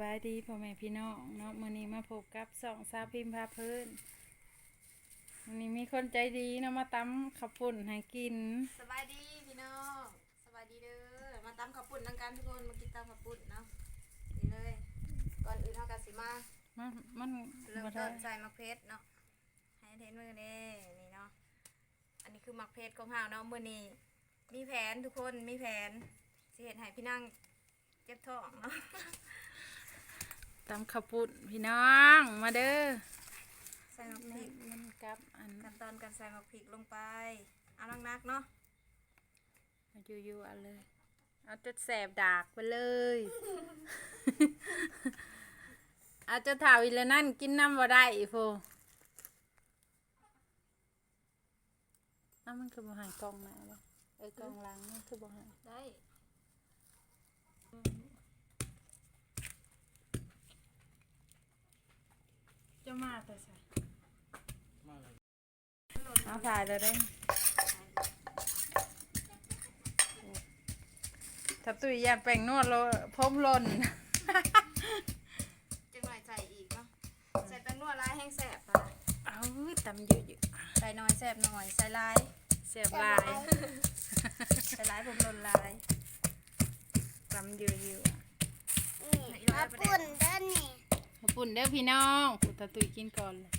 บายดีพ่อแม่พี่น้องเนาะมื้อนี้มาพบกับสองสาวพิมพ์พาเพิ่นวันนี้มีคนใจดีเนาะมาตำข้าวปุ้นให้กิน สบายดีพี่น้องสบายดีเด้อมาตำข้าวปุ้นนังกันทุกคนมากินตำข้าวปุ้นเนาะนี่เลยก่อนอื่นเท่ากันสิมามันมันเริ่มบ่ต้ได้นใส่มักเพชรเนาะให้เทนมือเด้นี่เนาะอันนี้คือมักเพชรของเฮาเนาะมื้อนี้มีแผนทุกคนมีแผนสิเฮ็ดให้พี่นั่งเจ็บท้องเนาะ ตำข้าวปุ้นพี่น้อง มาเด้อใส่มักพมัรินกมันกับอันขั้นตอนการใส่มักพริกลงไป เอานักๆเนาะมาอยู่ๆเอาเลย เอาจะแสบดากไปเลย เอาจะถ่าวิแล้วนั่นกินน้ำบ่ได้อีโฟน้ำมันคือบ่หายกล่องหนาบ่เอ้ยกล่องหล้างมันคือบ่หายได้ จะมาแต่ใส่เอาถ่ายเลยได้ถ้าตุ้ยอยากแป่งนวดแล้วพบหลนจังหน่อยใส่อีกเนาะใส่แป้งนวดลายแห้งแสบปะเอาตำเยอะใส่น้อยแสบหน่อยใส่ลายๆเสียบลายใส่ลายผมลนลายตำเยอะๆอะนี่มาปุ่นเด้นนี่ ขอบคุณเด้อพี่น้องปุตตาตุ้ยกินก่อนเลย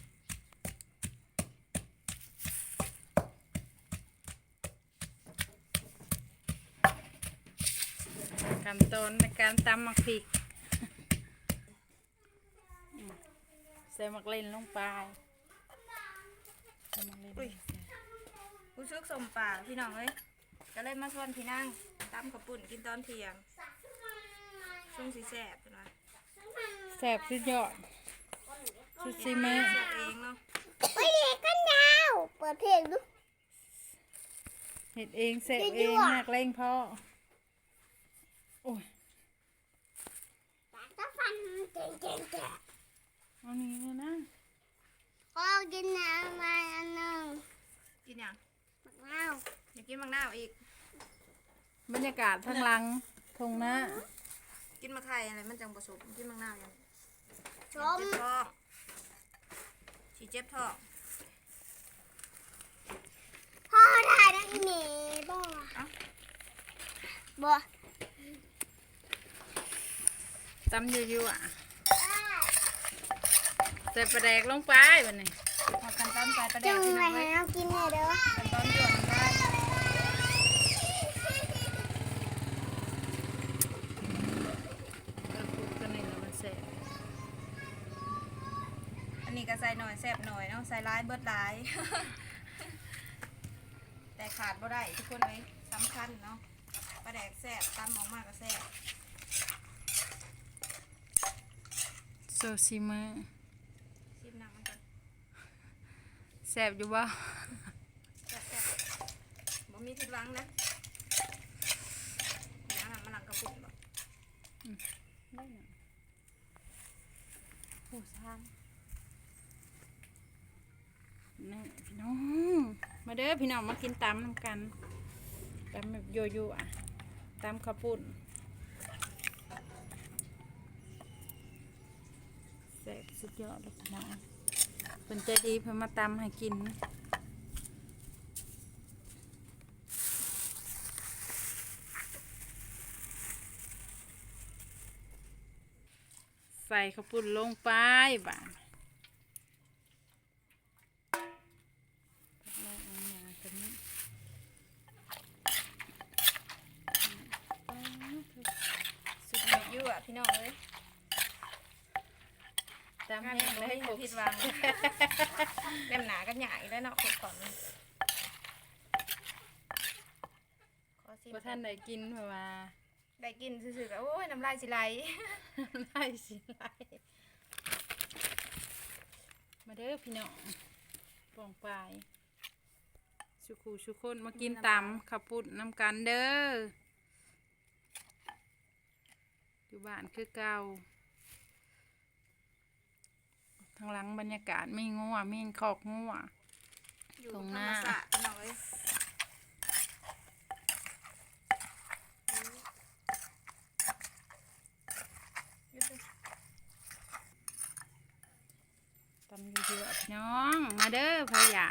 ขั้นตอนในการตำหมักพริกใส่หมักเล่นลงไปใส่มักเล่นลงไปผู้ชึกสมป่าพี่น้องเอ้ยก็เลยมาชวนพี่นั่งตำกับปุ่นกินตอนเที่ยงช่วงสีแสบเป็นไงแสบสุดยอดสุดซีแม่เสียบเองเนาะไปเด็กกันยาวเปิดเพลงดูเห็ดเองเสบเองหักเล่งพ่อโอ้ยปากตะฟันเก่งเก่งเก่งเอานี้เลยนะขอกินน้ำมาอันหนึ่งกินยังมะนาวอยากกินมังนาวอีก บรรยากาศทางหลังทงหน้ากินมะไข่อะไรมันจังผสมกินมังนาวยัง ชม เจ็บท้องฉีเจ็บท้องพ่อถ่ายได้อีเมลบ่บ่ตำอยู่ๆอะใส่ปลาแดกลงไปวันนี้พอกันตำใส่ประเด็จึนงพี่ไปน้องให้เอ้ยเรากินเลยเด้อกันตอนหยวนได้ เออปลูกตัวนี้แล้วมันแสบ อั นนี้ก็ใส่หน่อยแสบหน่อยเนาะใส่ร้ายเบิดร้าย แต่ขาดบ่ได้ทุกคนเลยสำคัญเนาะปลาแดกแสบตำออกมาก็แสบโซซิมาชิมน้ำมันก่อนแสบอยู่บ่แสบแสบบ่มีผิดหวังนะเดี๋ยวน้ำมันหลังกระปุกบ่ได้หยังผู้ชาย น้องมาเด้อพี่น้องมากินตำนำกันตำแบบโยๆอ่อะตำข้าวปุ้นแสบสุดยอดเลยพี่น้องเพิ่นใจดีเพิ่นมาตำให้กินใส่ข้าวปุ้นลงไปบ้านแล้วเอาหยาตัวนี้ สุดยอดอยู่อะ พี่น้องเอ้ยตามงานแห้นี้งบ่เลยมีผิดหวังเล่มหนากันใหญ่แล้วเนาะขดก่อนขอชิมพอท่านได้กินเพราะว่าได้กินซื่อๆก็โอ้ยน้ำลายสิไหลไล่สิไล่มาเด้อพี่น้องปองปลายสุขูสุคนมากินตำข้าวปุ้นน้ำกันเด้อ อยู่บ้านคือเก่าทางหลังบรรยากาศไม่งัวไม่คอกงัวอยู่ตรงหน้าทตำเยอะๆน้อง มาเด้อพายา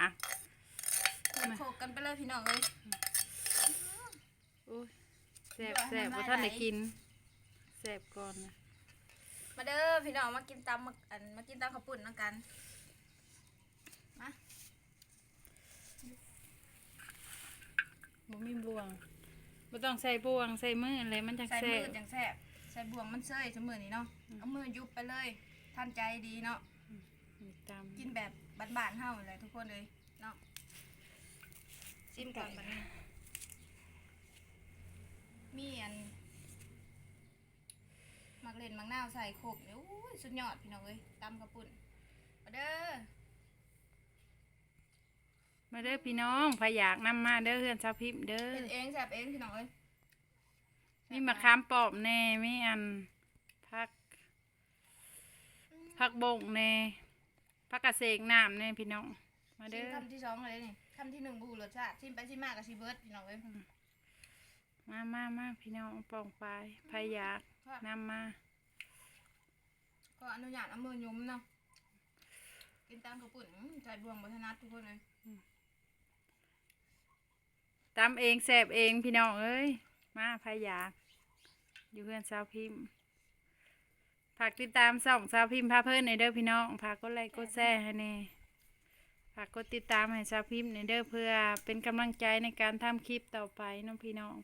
โขกกันไปเลยพี่น้องเลยแซ่บแซ่บว่าท่านได้กิน แซ่บก่อนนะมาเด้อพี่น้องมากินตำมาอันมากินตำข้าวปุ้นนำกันมาบ่มีบวงบ่ต้องใส่บวงใส่มือเลยมันจังใส่แซ่มือบจังแซ่บใส่บ่วงมันเซยเสมอนี่เนาะเอามือยุบไปเลยท่านใจดีเนาะมีตามกินแบบบ้านๆเฮาเลยทุกคนเลยเนาะชิมก่อนบัดนี้มีอัน มักเล่นมักนาวใส่โขกเนี่ยอู้ยสุดยอดพี่น้องเอ้ยตำข้าวปุ้นมาเด้อมาเด้อพี่น้องพะยากนำมาเด้อเฮือนชาวพิมพ์เด้อเป็นเองแซ่บเองพี่น้องเอ้ยมีมะขามปอบแน่มีอันผักผักบงแน่ผักกระเสกน้ำแน่พี่น้อง มาชิเด้มอคำที่สองเลยนี่คำที่หนึ่งบูรสชาติชิมไปชิมมากกับชิเบิร์ดพี่น้องเอ้ยมามามาพี่น้องปองปลายพะยาก นำมา ก็อนุญาตเอามือยุ้มเนาะกินตามกระปุ่นอื้อใจบวงบัฒนัดทุกคนเลยตำเองแสบเองพี่น้องเอ้ย มาพายาก อยู่เพื่อนสาวพิมพ์ฝากติดตามส่องสาวพิมพ์พาเพื่อนในเด้อพี่น้องฝากกดไลค์กดแชร์ให้แน่ฝากกดติดตามให้สาวพิมพ์ในเด้อเพื่อเป็นกำลังใจในการทำคลิปต่อไปน้องพี่น้อง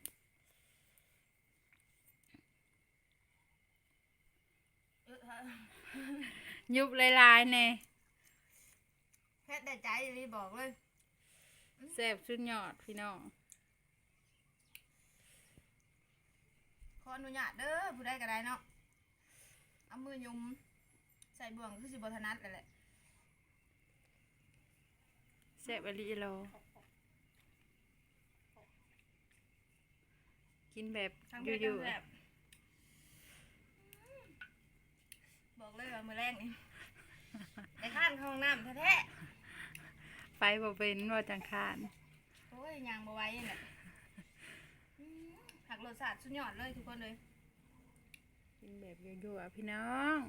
เออฮะ ยุบหลายๆแน่เพชรแต่ใจรีบอกเลยแสบสุดยอดพี่น้องขออนุญาตเด้อผู้ใดก็ได้เนาะเอามือยุ้มใส่บ่วงคือสิบัฒนัดเลยแหละแสบอลีโลกินแบบทั้งอเพชรยู่ทั้ง แซ่บบอกเลยว่ามือแรกนี่ในข้านเข้าห้องน้ำแท้ๆไปบ่เป็นว่าจังคานๆโอ้ยยางบาไหว้นี่แหละอื้อหักรสชาติสุดยอดเลยทุกคนเลย กินแบบยั่วๆพี่น้อง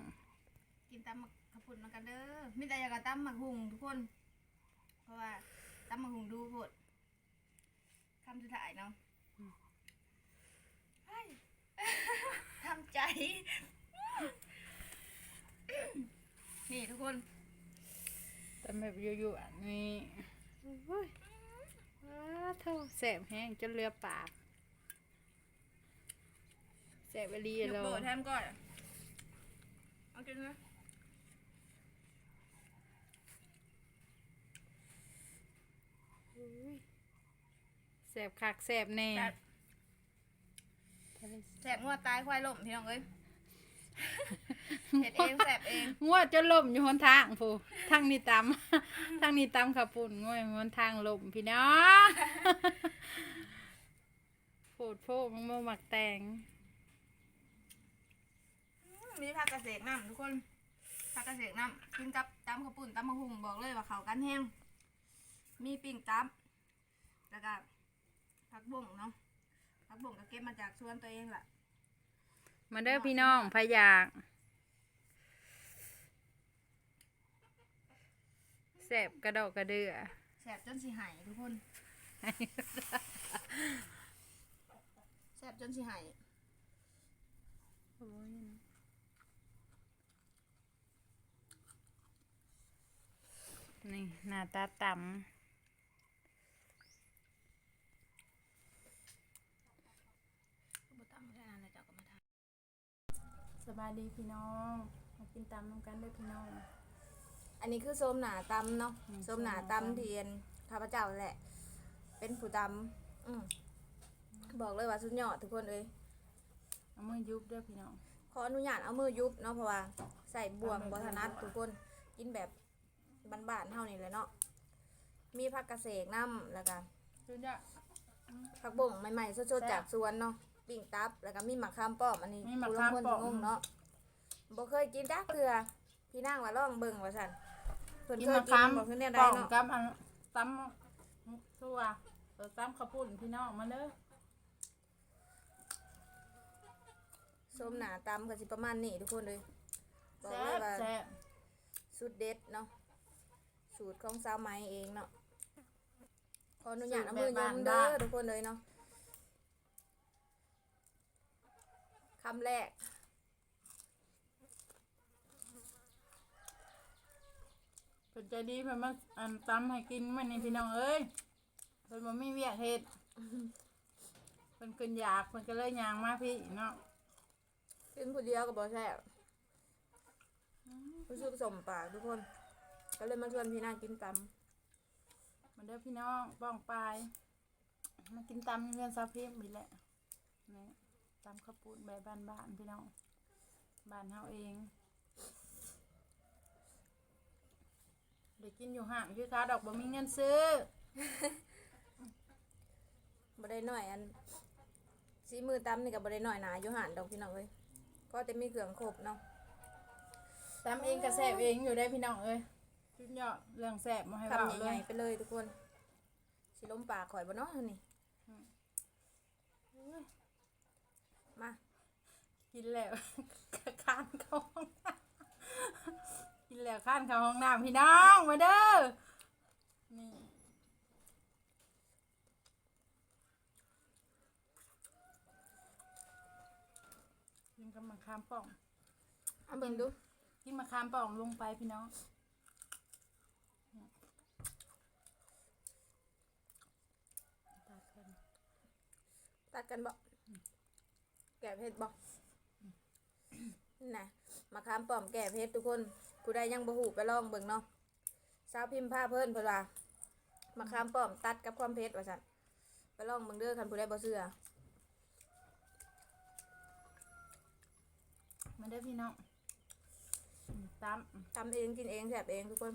กินตำหมักขาวปุ่นมากันเด้อมีแต่อยากกับตำหมักหุงทุกคน เพราะว่าตำหมักหุงดูโพดคำสุดท้ายเนาะเฮ้ยทำใจ นี่ทุกคนทำแบบยั่วๆนี่โอ้ยว้าเท่าแสบแห้งจนเรือปากแสบอลียกโลโบแทมก่อนเอากินนะแสบคักแสบแน่แซ่บแสบงวดตายควายล่มพี่น้องเอ้ย เห็ดเองแสบเองงัวจนล่มอยู่หนทางผู้ทางนี้ตำทางนี้ตำขับปุ่นงัวอยู่หนทางล่มพี่น้องโผดโพกมังโมหมักแตงมีผักกระเสกน้ำทุกคนผักกระเสกน้ำกินกับตำข้าวปุ้นตำมะฮุงบอกเลยว่าเขากันแห้งมีปิ่งตับแล้วก็ผักบุ้งเนาะผักบุ้งก็เก็บมาจากสวนตัวเองแหละมาเด้อพี่น้องพะยาก แสบกระดอกกระเดือแสบจนสิหายทุกคนแสบจนสิหายนี่หน้าตาต่บ่ตำไม่ได้นานเลยเจ้าก็มาทานำสบายดีพี่น้อง มากินตำน้ำกันเด้อพี่น้อง อันนี้คือส้มหนาตำเนาะอืมส้มหนาส้มหนาตำ ตำเทียนข้าพเจ้าแหละ เป็นผู้ตำอืมบอกเลยว่าสุดยอดทุกคนเลยเอามือยุบเด้อพี่น้องขออนุญาตเอามือยุบเนาะเพราะว่าใส่บ่วงเอามืบัอทนัดยุบทุกคนกินแบบบ้านๆเท่านี้เลยเนาะมีผักกระเสกน้ำแล้วก็ สุดยอด ผักบ่งใหม่ๆสดแซ่บๆจากสวนเนาะปิ้งตับแล้วก็มีหมักข้ามป้อมอันนี้มีหมักผู้ลข้างมคนป้อมงงเนาะบ่เคยกินจักเทื่อพี่นางว่าลองเบิ่งว่าซั่นเพิ่นกินเคยมะกิขานมบ่คือแนวใดป้องเนาะกับอันตำตัวเออตำข้าวปุ้นพี่น้องมาเด้อส้มหนาตำก็สิประมาณนี้ทุกคนเลยบอกแซ่เลยบว่าแซ่บสุดเด็ดเนาะสูตรของสาวไหมเองเนาะขออนุญาตเอามือยมเด้อทุกคนเลยเนาะคำแรก เพิ่น ใจดีเพิ่นมาอันตำให้กินมันนี่พี่น้องเอ้ยเพิ่นบ่มีเวียกเฮ็ดเพิ่นกินอยากเพิ่นก็เลยย่างมาพี่เนาะกินผู้เดียวก็บอกแซ่บรู้สึกสมปากทุกคน ก็เลยมาชวนพี่นางกินตมาเด้อพี่น้องป้องปลายมากินตำเงินซาพิมนี่แหละนี่ตำข้าวปุ้นแบบบ้านๆพี่น้องบ้านเฮาเอง ได้กินอยู่ห่างคือค้าดอกบ่มีเงินซื้อำบ่ได้หน่อยอันสีมือตำนี่กับบ่ได้หน่อยหนาอยู่หันดอกพี่น้องเอ้ยก็จะมีเครื่องครบเนาะตำเองก็แซ่บเองอยู่ได้พี่น้องเอ้ยชุดยอดเรื่องแซ่บมาให้เบาคำเลใหญ่ยๆไปเลยทุกคนสิล้มปากข่อยบ่เนาะนี่มา กินแล้วข้านเข้าห้องน้ำ กินแล้วข้านเข้าห้องน้ำพี่น้องมาเด้อนี่กินกับมะขามป่องเอาเบิ่งดูกินมะขามป่องลงไปพี่น้องตัดกันตัดกันบ่แก่เพชรบ่น่ะ มาค้ามป้อมแก่เพชรทุกคน ผู้ใดยังบ่ฮู้ไปลองเบิ่งเนาะสาวพิมพ์ผ้าเพิ่นเพิ่นว่ามาค้ามป้อมตัดกับความเพชรว่าซั่นไปลองเบิ่งเด้อคันผู้ใดบ่เชื่อมาเด้อพี่น้องอืมตามทำเองกินเองแซ่บเองทุกคน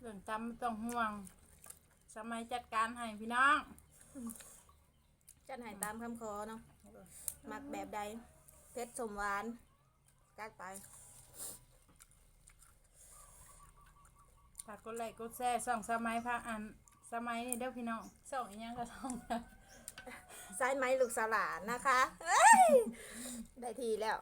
เรื่องตำไม่ต้องห่วง สมัยจัดการให้พี่น้อง จัดให้ตามคำขอเนาะ มักแบบใดเพชรสมหวานจัดไป ฝากกดไลค์กดแชร์ส่องสมัยพระอันสมัยนี่เด้อพี่น้องส่องอีหยังก็ส่องเด้อไส้ไหมลูกสลานะคะเอ้ยได้ทีแล้ว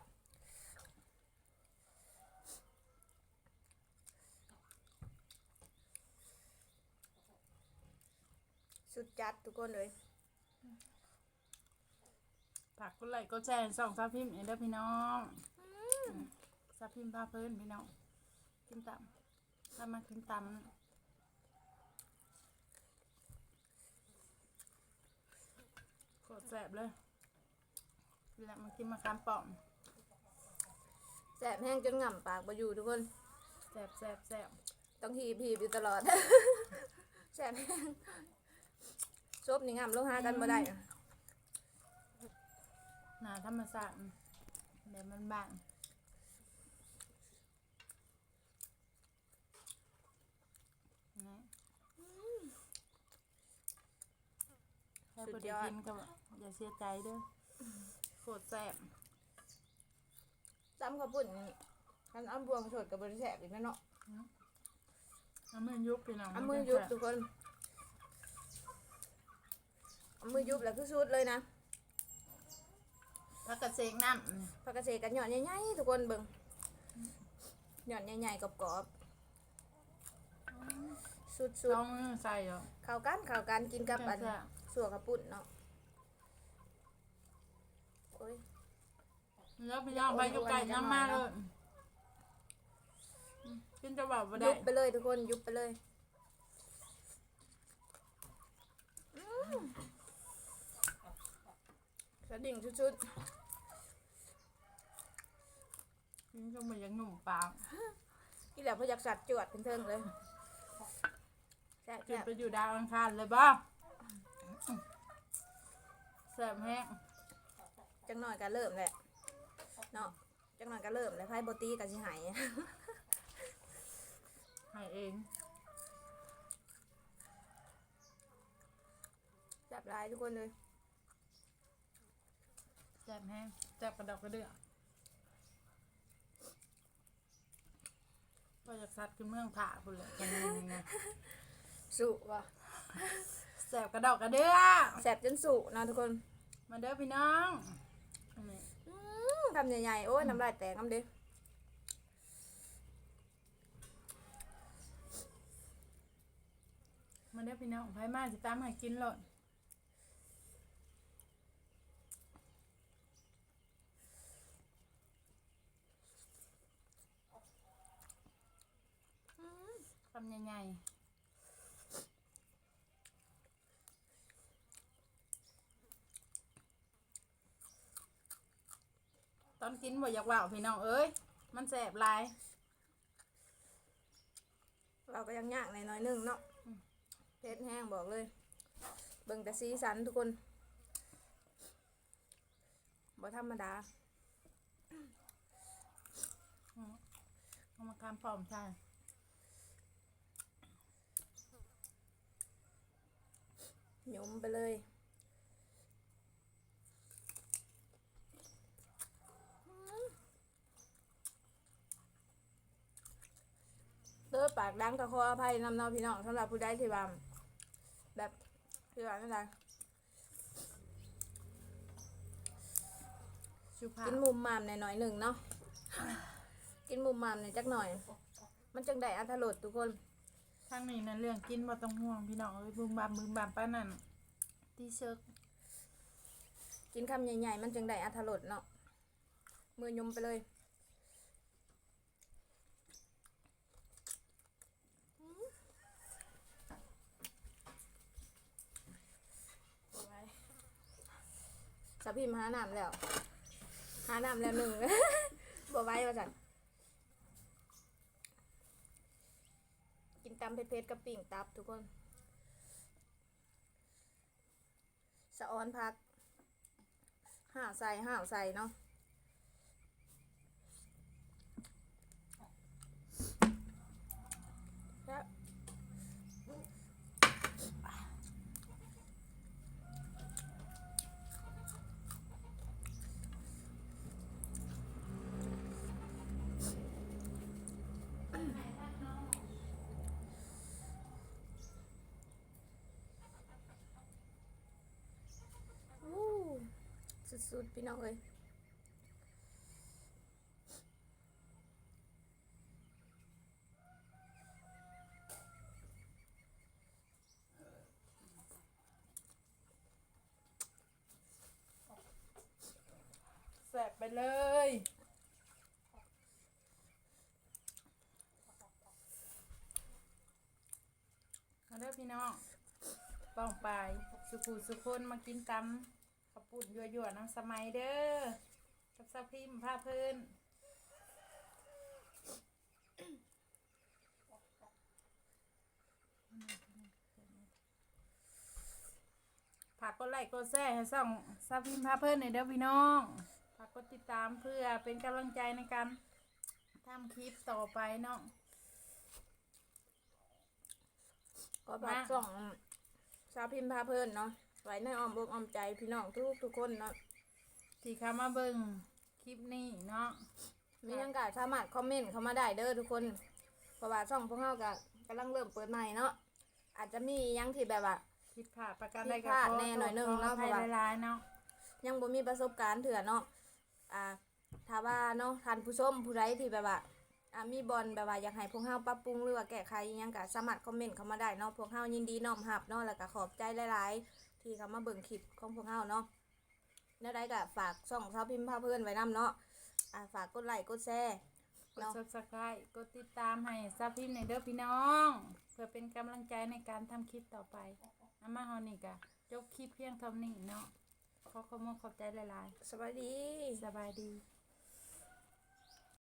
สุดจัดทุกคนเลย ฝากกดไลค์กดแชร์ส่องซาพิมพ์นี่เด้อพี่น้องซาพิมพ์พาเพิ่นพี่น้องกินตำถ้ามากินตำกดแสบเลยแล้วมากินมะขามป่องแสบแห้งจนง่ำปากมาอยู่ทุกคนแสบแสบแสบต้องหีบหีบอยู่ตลอดแสบแห้งซบนี่ง่ำลงหากันมาได้ หนาธรรมศาสตร์เดี๋ยวมันบางนะถ้าสุเปิดดยอดกินก็อย่าเสียใจเด้อโคตรแสบซ้ำข้าวปุ้นนี่คันอ้ำบวงสดกับบริแสบอีกนะเนาะเอามือยุบพี่น้องอ้ำมือยุบทุกคนอ้ำมือยุบแล้วคือสุดเลยนะ พักกระเซกน้ำผักกระเฉดกันหย่อนใหญ่ๆทุกคนเบิ่งหย่อนใหญ่ๆกรอบๆสุดลองมือใส่เหรอๆเข้ากันเข้ากันกินกับอัน แซ่บสัวกระปุ่นเนาะโอ้ยๆแล้วพี่น้องไปอยู่ไก่น้ำมาเลยกินจะแบบว่าได้ยุบไปเลยทุกคนยุบไปเลยอืมสะดิ่งชุด กินก็เหมือนยังหนุ่มปากๆที่แล้วพออยากสัตว์จวดเป็นเทิงเลยแซ่จนบไปอยู่ดาวอังคารเลยบ่แสบแห้งๆจังหน่อยก็เริ่มแหละเนาะจังหน่อยก็เริ่มแล้วไพ่โบตีกับสิหายให้เองจับลายทุกคนเลยแสบแห้งแสบกระดอกกระเดือ ว่าจะซัดว์คือเมืองผ่าคุณเลยจังหวะนี้สุว่ะแสบกระดอกกระเดือแสบจนสุนะทุกคนมาเด้อพี่น้องทำใหญ่ๆโอ้ยน้ำลายแตกน้ำเด้มาเด้อพี่น้องไผมาสิตามให้กินหล่น ใหญ่ๆตอนกินบ่อยากว่าวพี่น้องเอ้ย มันแสบหลาย เราก็ยังยากในน้อยๆหนึงเนาะเพชรแห้งบอกเลย เบิ่งแต่สีสันทุกคนบ่ธรรมดาเอามาคำปลอมใช่ ยุมไปเลย เลือปากดังกระคออภัยนำเนาะพี่น้องสำหรับผู้ใดที่ว่าแบบที่ว่านั่นแหละชูภากินมุมมามในหน่อยหนึ่งเนาะ กินมุมมามในจักหน่อย มันจังได้อัธรสทุกคน ทางนี้นะเรื่องกินบ่ต้องห่วงพี่น้องเอ้ยบึมบามบึมบามป้านนั่นที่เชิกกินคำใหญ่ๆ มันจังได้อัธรสเนาะมือยุมไปเลยสะพิมหาน้ำแล้ว หาน้ำแล้วหนึ่งบ่ไว้ว่าสันกิน ตำเผ็ดๆกับปิ่งตับทุกคน สะออนพักห้าวใส่ห้าวใส่เนาะแล้วอู้ สุดพี่น้องเอ้ยแสบไปเลยมาเด้อพี่น้องป้องไปสุขุสุคนมากินตำขับ ปุ่นยั่วๆน้ำสมัยเด้อกับสะพิมผ้าพื้นฝากกดไลค์กดแชร์ให้ส่องสะพิมพ์ผ้าเพื้นในอยเด้อพี่น้องฝากกดติดตามเพื่อเป็นกำลังใจในการทำคลิปต่อไปเนาะก็ฝากส่องชาพิมพ์พาเพลินเนาะ ไว้ในอ้อมอกอ้อมใจพี่น้องทุกทุกคนเนาะที่เข้ามาเบิ่งคลิปนี้เนาะมีทั้งการสามารถคอมเมนต์เข้ามาได้เด้อทุกคนเพราะว่าช่องพวกเราก็กำลังเริ่มเปิดใหม่เนาะอาจจะมีหยังที่แบบว่า ผิดพลาดประการใดผิดพลาดแน่หน่อยหนึ่งเนาะเพราะเพราะว่าว่าหลายๆเนาะยังบ่มีประสบการณ์เถื่อเนาะอ่าถ้าว่าเนาะท่านผู้ชมผู้ใดที่แบบว่าอ่ามีบอลแบบว่าอยากให้พวกเฮาปรับปรุงหรือว่าแก้ไขอิหยังก็สามารถคอมเมนต์เข้ามาได้เนาะพวกเฮายินดีน้อมรับเนาะแล้วก็ขอบใจหลายๆ ที่เข้ามาเบิ่งคลิปของพวกเฮาเนาะแล้วได้ก็ฝากช่องชาวพิมพ์พาเพื่อนไว้นํเนาะอ่าฝากกดไลค์กดแชร์กด เนาะ subscribe กดติดตามให้ซับพิมพ์ในอยเด้อพี่น้อง เพื่อเป็นกำลังใจในการทำคลิปต่อไปอามาฮอนี่กะจบคลิปเพียงเท่านี้เนาะขอขอบคุณขอบใจหลายสวัสดี ๆ สบายดี